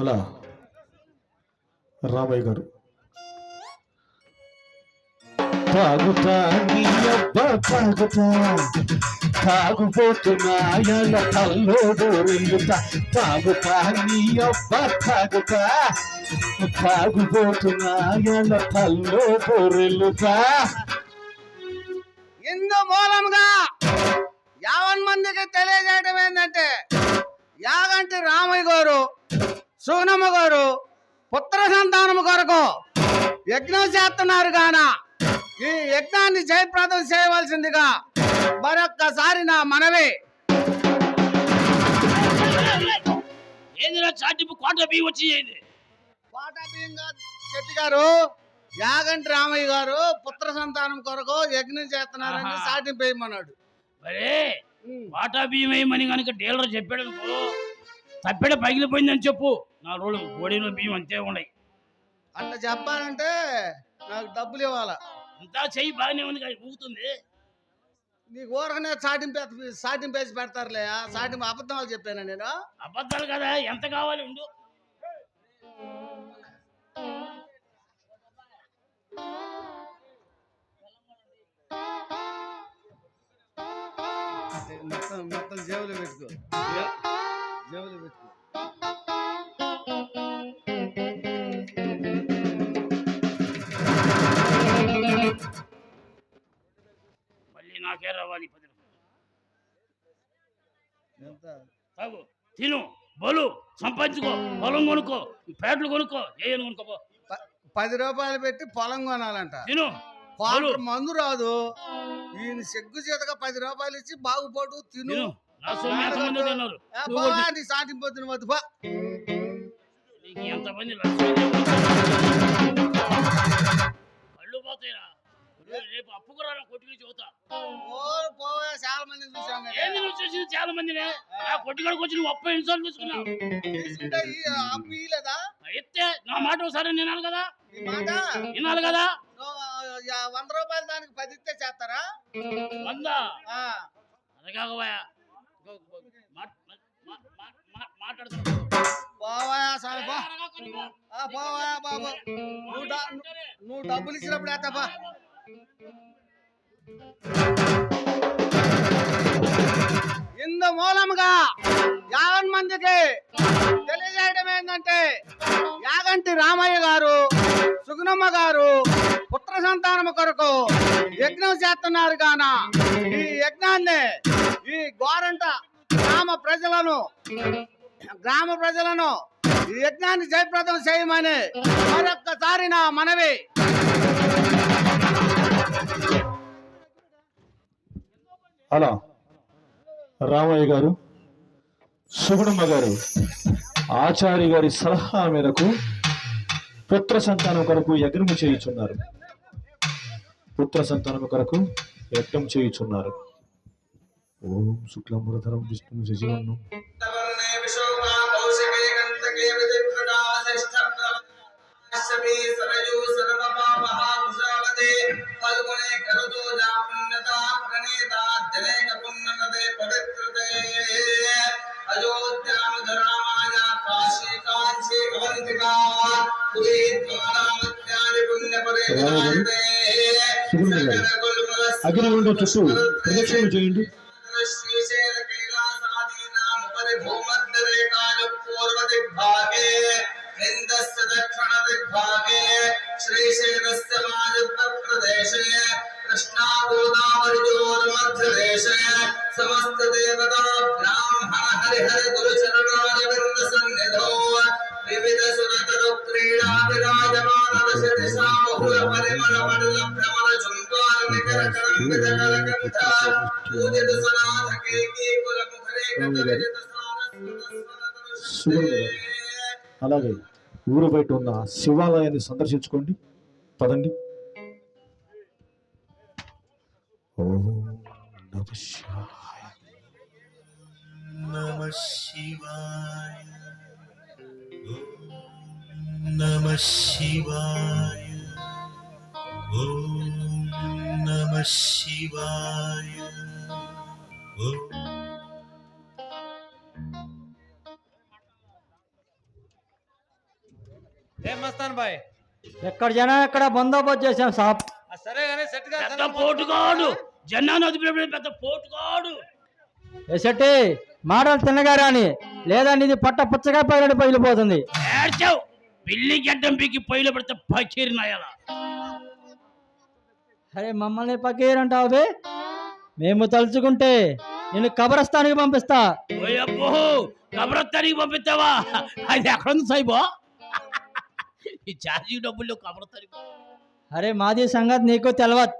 అలా. రామయ్య గారు. తాగుతా నీ అబ్బ తాగుతా. తాగుపోతున్నాయల తల్లోడు రెండుతా తాగుతా నీ అబ్బ తాగుతా. తాగుపోతున్నాయల తల్లోడు రెల్లుతా ఇందు మూలంగా యావన్ మందికి తెలియజేయడం ఏంటంటే యాగంటి రామయ్య గారు సోనమ్మ గారు పుత్ర సంతానం కొరకు యజ్ఞం చేస్తున్నారు గాన. ఈ యజ్ఞాన్ని జయప్రదం చేయవలసిందిగా మరొక్కసారి నా మనవి. ఏందిరా చాటింపు? కోట బియ్యం వచ్చి ఏంది? కోటాబీంగా శెట్టి గారు యాగంటి రామయ్య గారు పుత్ర సంతానం కొరకు యజ్ఞం చేస్తున్నారని. సాటింపు వేయమన్నాడు. మరే వాటా బియ్యం వేయమని కనుక డీలర్ చెప్పాడు తప్పెడ పగిలిపోయిందని చెప్పు. నా రోజులు బోడీలో బియ్యం అంతే ఉన్నాయి. అట్లా చెప్పాలంటే నాకు డబ్బులు ఇవ్వాలా? అంతా చెయ్యి బాగానే ఉంది కానీ ఊగుతుంది. నీకు ఊరకనే సాటింపు సాటింపేసి పెడతారులే. ఆ అబద్ధాలు చెప్పాను నేను? అబద్ధాలు కదా ఎంత కావాలి ఉండు. మొత్తం మొత్తం జేబులో పెట్టుకో. జేబులో పెట్టుకో. మళ్ళీ నాకే రావాలి పది రూపాయలు. ఎంత? తాగు. తిను. బలు. సంపాదించుకో. పొలం కొనుక్కో. పేటలు కొనుక్కో. ఏయని కొనుక్కో పది రూపాయలు పెట్టి పొలం కొనాలంట. తిను. క్వార్టర్ మందు రాదు. ఈయన సిగ్గు చేతగా పది రూపాయలు ఇచ్చి బాగుపడు తిను. తిను నా సొమ్ము ఎంతమంది తిన్నారు? ఏ, నువ్వు పోవా, కూడా నీ సాటింపు తిను వద్దు ఎంతమంది కళ్ళు పోతాయిరా రేపు అప్పుకు రా కొట్టుకుని చూతా చాలా మంది చూసాం. ఏంది నువ్వు చూసింది చాలా మందినే? నా కొట్టుకాడికి వచ్చి నువ్వు అప్ప ఎన్నిసార్లు తీసుకున్నావు అప్పు ఇయ్యలేదా? నా మాట ఒకసారి వినాలి కదా? మాట? వినాలి కదా? వంద రూపాయలు దానికి పది ఇస్తే చేస్తారా? వందా? ఆ, అది కాకపోయా. బాబు. నువ్వు డబ్బులు ఇచ్చినప్పుడు వేస్తాపా ఇందు మూలముగా యావన్ మందికి తెలియజేయడం ఏంటంటే యాగంటి రామయ్య గారు సుగుణమ్మ గారు పుత్ర సంతానము కొరకు యజ్ఞం చేస్తున్నారు గాన. ఈ యజ్ఞాన్ని ఈ గోరంట గ్రామ ప్రజలను గ్రామ ప్రజలను ఈ యజ్ఞాన్ని జయప్రదం చేయమని మరొక్కసారి నా మనవి. అలా రామయ్య గారు సుగుణమ్మ గారు ఆచార్య గారి సలహా మేరకు పుత్ర సంతానం కొరకు యజ్ఞము చేయుచున్నారు. పుత్ర సంతానం కొరకు యజ్ఞం చేయుచున్నారు. ఓం శుక్లమురధరం విష్ణు శశివర్ణం అగ్ని చుట్టూ ప్రదక్షిణ చేయండి. కేకి కుల ముఖరే గత విజిత సారస్వత సుగుణమ్మ గారు అలాగే ఊరు బయట ఉన్న శివాలయాన్ని సందర్శించుకోండి. పదండి. ఓం నమ శివాయ. నమ శివాయ. నమ శివాయ. ఏం మస్తాన్ బాయ్? ఎక్కడ జనం ఎక్కడ బందోబస్తు చేసాం సాబ్. సరే కానీ సెట్గా పెద్ద పోటుగాడు జన్నాన్ని వదిలిపెట్టే పెద్ద పోటుగాడు ఎసటి మాటలు తిన్నగా రాని లేదా నీది పట్ట పుచ్చగా పైన పగిలిపోతుంది ఏడ్చావు? పిల్లి గడ్డం పీకి పొయ్యిలో పెడితే పకీరి నాయాల అరే మమ్మల్ని పక్కీరంటావు బే? మేము తలుచుకుంటే నేను కబరస్థానికి పంపిస్తా. ఓయబ్బో కబరత్తానికి పంపిస్తావా? అది ఎక్కడుంది సాయిబో? ఈ ఛార్జీ డబ్బులు అరే మాది సంగతి నీకు తెలవదు.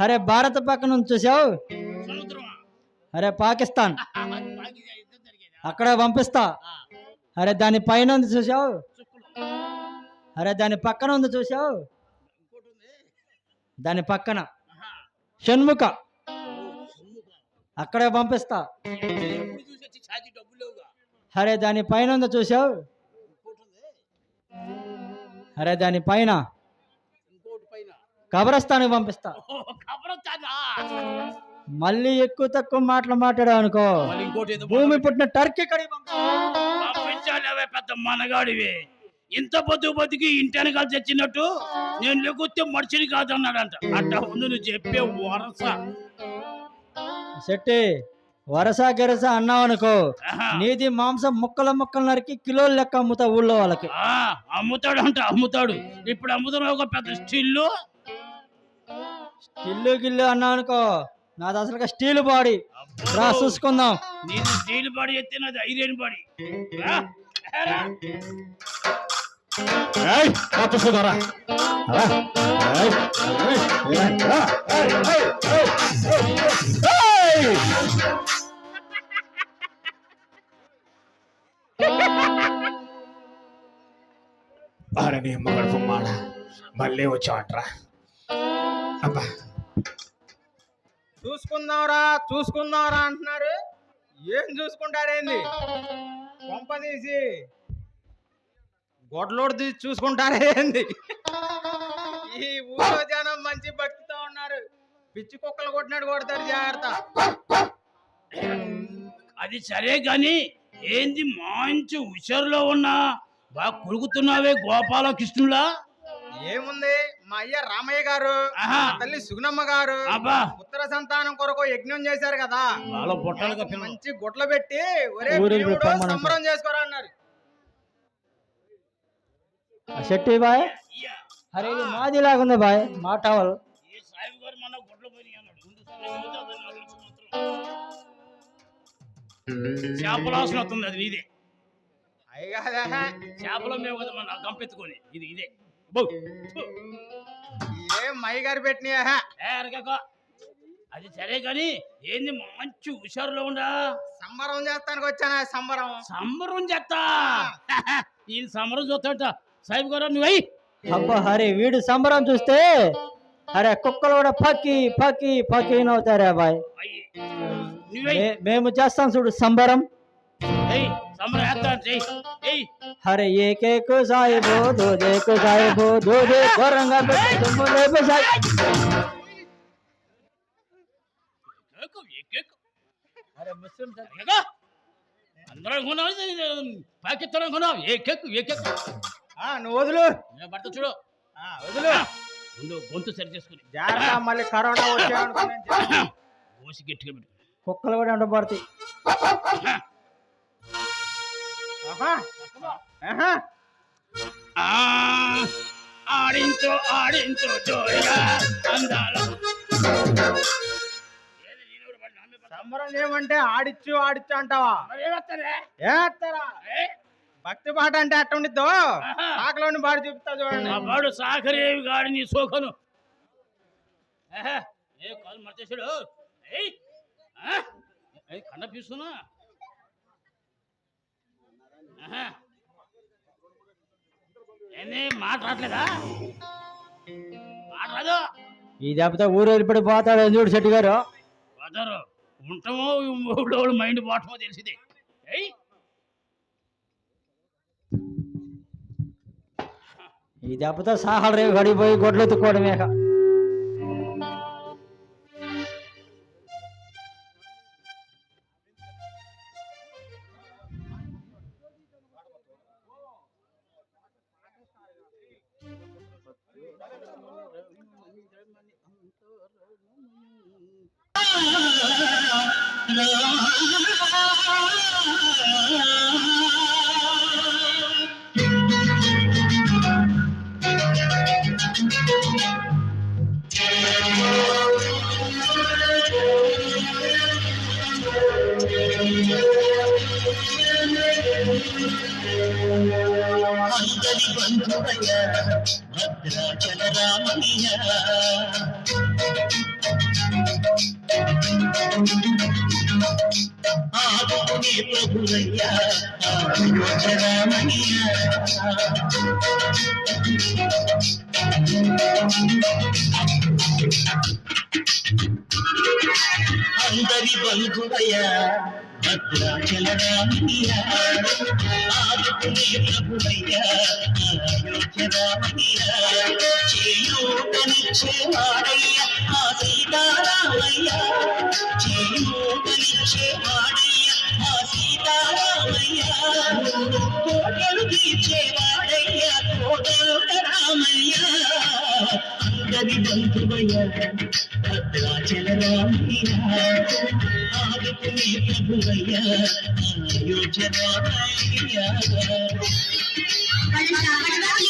అరే భారత పక్కన నుంచి చూసావు? అరే పాకిస్తాన్? అక్కడ పంపిస్తా. అరే దాని పైన ఉంది చూసావు. అరే దాని పక్కన ఉంది చూసావు. దాని పక్కన. షణ్ముఖ. అక్కడే పంపిస్తా. అరే దాని పైన ఉంది చూసావు? అరే దాని పైన కబరస్థానికి పంపిస్తా. మళ్ళీ ఎక్కువ తక్కువ మాటలు మాట్లాడావు అనుకో భూమి పుట్టిన టర్కీ పెద్ద మనగాడివి. ఇంత బతుకు బతికి ఇంటానికి కలిసి వచ్చినట్టు నేను లేకొస్తే మడిచిని కాదన్నాడంట. అట్ట ముందు నువ్వు చెప్పే వరస. శెట్టి వరస గెరస అన్నావు అనుకో. నీది మాంసం ముక్కల ముక్కలు నరికి కిలోలు లెక్క అమ్ముతా ఊళ్ళో వాళ్ళకి ఆ, అమ్ముతాడు అంట అమ్ముతాడు ఇప్పుడు అమ్ముతున్నావు ఒక పెద్ద స్టిల్లు స్టిల్లు గిల్లు అన్నావు అనుకో నాది అసలు స్టీల్ బాడీ రా చూసుకుందాం నీది స్టీల్ బాడీ ఎత్తే నాది ఐరన్ బాడీ రా, రా. ఏయ్, రా పుష్పగా రా. నీ మగడు మాడ. మళ్ళీ వచ్చావట్రా అబ్బా. చూసుకుందాంరా చూసుకుందాంరా అంటున్నారు. ఏం చూసుకుంటారేంది కొంప తీసి. గొడ్లోడు తీసి చూసుకుంటారేంది ఈ ఊళ్ళో జనం మంచి భక్తితో ఉన్నారు పిచ్చి కుక్కలు కొట్టినట్టు కొడతారు జాగ్రత్త. అది సరే గాని ఏంది మంచి హుషారులో ఉన్నా బాగా కొరుకుతున్నావే గోపాలకృష్ణులా ఏముంది? మా అయ్య రామయ్య గారు తల్లి సుగుణమ్మ గారు అబ్బా. ఉత్తర సంతానం కొరకు యజ్ఞం చేశారు కదా. మంచి గుడ్లు పెట్టి ఒరే. సంబరం చేసుకోరా అన్నారు. శెట్టి బాయ్. అరే ఇది మాది లాగుంది బాయ్ మా టవల్. చేపలాసన వస్తుంది అది నీదే. చేపల మేము కదా మన గంపెత్తుకొని ఇది ఇదే. ఏం మయ్య గారు పెట్టినా. అది సరే కానీ ఏంది మంచి హుషారులో ఉండా? సంబరం చేస్తానికి వచ్చానా సంబరం? సంబరం చేస్తా. ఈ సంబరం చూస్తాట సాయిబు గారు నువ్వై. అబ్బా హరి వీడు సంబరం చూస్తే అరే కుక్కలు కూడా పక్కి పక్కి పక్కి నవ్వుతారే బాయ్ నువ్వై మే- మేము చేస్తాం చూడు సంబరం ఏయ్ సంబరం చేస్తా చెయ్యి ఏయ్ అరే ఏకేకు సాయిబో దోదేకు సాయిబో దోదే ఘోరంగా పెట్టి దుమ్ము లేపే సాయి కేకు, ఏ కేకు. అరే ముస్లిం అరగక. అందరం కొన్నావు పాకిస్తాన్ కొన్నావు ఏ కేక్ ఏ కేక్ ఆ, నువ్వు వదులు భర్త చూడు ఆ, వదులు ముందు గొంతు సరి చేసుకుని జాగ్రత్త మళ్ళీ కరోనా వచ్చాయనుకున్నాను గోసి గట్టిగా పెట్టు కుక్కలు కూడా ఉండబడతాయి ఆడించు ఆడించు? సంబరం చేయమంటే ఆడిచ్చు ఆడిచ్చు అంటావా? ఏస్తారా ఏ? భక్తి పాట అంటే అట్టుండిద్దో ఆహా. ఆకలోని బాడి చూపిస్తా చూడండి. వాడు సాకరేవి గాడి నీ సోకను ఏ కాలు మర్చేసాడు కండ పీసునా. ఏంది మాట రావట్లేదా? మాట రాదు. ఈ దెబ్బతో ఊరు వెళ్ళిపడి పోతాడు చూడు శెట్టి గారు. పోతారు ఉంటామో మైండ్ పోవటమో తెలిసిందే. ఏయ్. ఈ దెబ్బతో సాహల రేవు గడిపోయి గొడ్లు ఎత్తుకోవడమేక బంధువయ్య భద్రాచల రామయ్య. ఆదుకునే ప్రభువయ్య అయోధ్య రామయ్య. అందరి బంధువయ్య భద్రాచల రామయ్య ఆదుకునే ప్రభువయ్య అయోధ్య రామయ్య చేయూతనిచ్చేవాడయ్య ఆ సీతారామయ్య చేయూతనిచ్చేవాడయ్య ఆ సీతారామయ్య కోటలు తీర్చేవాడయ్య కోటలు రామయ్య అందరి బంధువయ్య భద్రాచల రామయ్య ఆదుకునే ప్రభువయ్య అయోధ్య రామయ్య తెల్లవారితే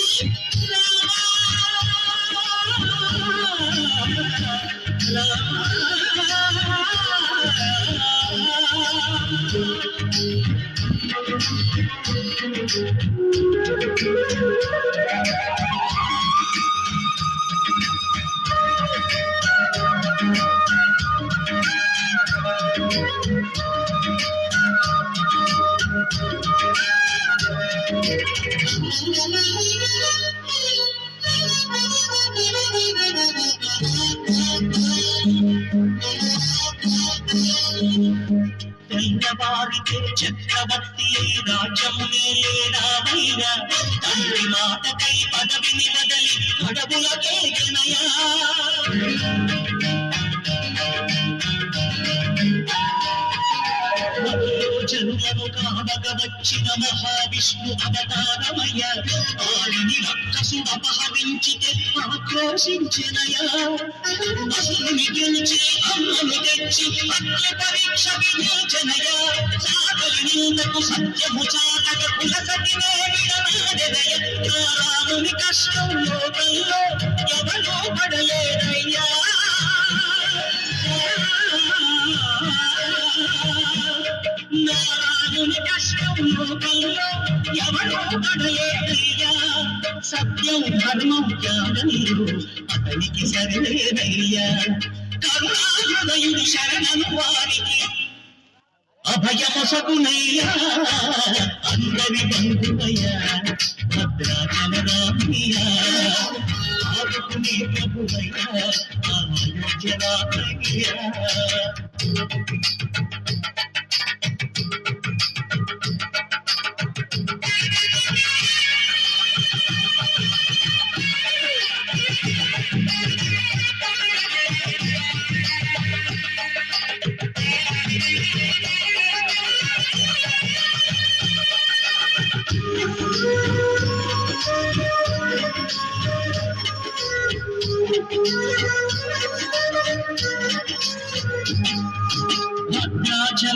చక్రవర్తి అయి రాజ్యము రామయ్య తండ్రి మాటకై పదవిని వదలి అడవులకే గనయా జనులను కావగ వచ్చిన మహావిష్ణు అవతారమయ్య వారిని అపహరించితే ఆక్రోశించినయా? బహుని గెలిచి అమ్మను తెచ్చి అగ్ని పరీక్ష విమోచనయా? సాగరి నిందకు సత్యము చాటక కులసతినే విడనాడెదయ రాముని కష్టం లోకంలో ఎవరో పడలేదయ్యా. లోకంలో ఎవరో పడలేదయ్యా. సత్యం ధర్మం త్యాగనీరు అతనికి సరిలేదయ్యా కరుణాహృదయుడు శరణను వారికి అభయమసగునయ్యా అందరి బంధువయ్యా భద్రాచల రామయ్యా ఆదుకునే ప్రభువయ్యా అయోధ్య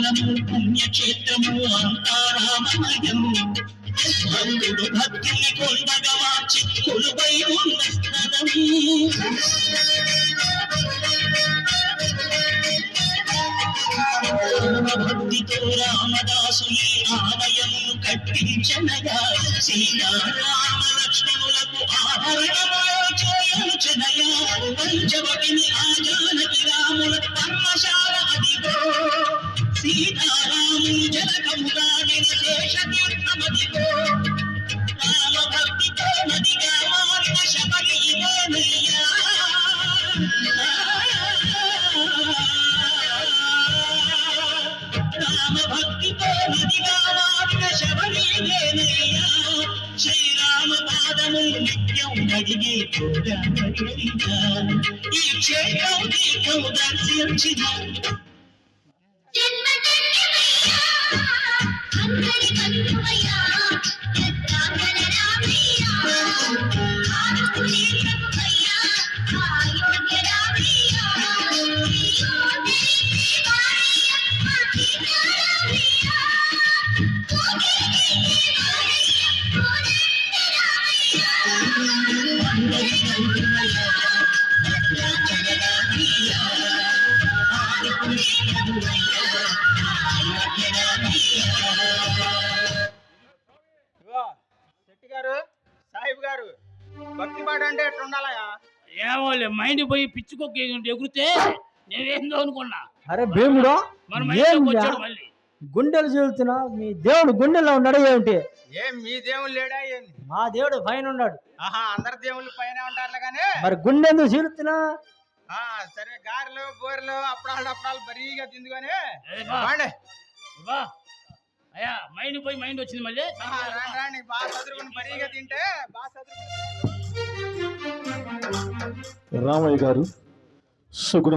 రామయ్యా భద్రాచలము పుణ్యక్షేత్రము అంతారామమయము భక్తుడు భక్తుని కొండగా మార్చి కొలువై ఉన్న స్థలము భక్తితో రామదాసుని ఈ ఆలయమును కట్టించనగా సీతారామ లక్ష్మణులకు ఆభరణమోచనయా పంచవటిని ఆ జానకి రాముల పర్మశాల సీతారాములు జలకముదాగిన శేషతీర్థమదిగో రామ భక్తితో నదిగా మారిన శబరి ఇదేనయ్యా రామ భక్తితో నదిగా మారిన శబరి ఇదేనయ్యా శ్రీరామ పాదము నిత్యం ఈ క్షేత్రం దీపం దర్శించిన మైండ్ పోయి పిచ్చుకోక ఎగురితే నేనేందో అనుకున్నా. అరే భీముడు? వచ్చాడు మళ్ళీ. గుండెలు చీలుతున్నా మీ దేవుడు గుండెల్లో ఉన్నాడు ఏమిటి? ఏం మీ దేవుళ్ళు లేడా ఏంది? మా దేవుడు పైన ఉన్నాడు. ఆహా అందరి దేవుళ్ళు పైన ఉంటారులే కానీ. మరి గుండె ఎందుకు చీలుతున్నా ఆ, సరే గారెలు బోరెలు అప్పడాలు అప్పడాలు బరీగా తిందుకొని బా. అయ్యా మైండ్ పోయి మైండ్ వచ్చింది మళ్ళీ. రాండి బాగా చదువుకుని బరీగా తింటే బాగా చదువుకుని రామయ్య గారు. సుగుణ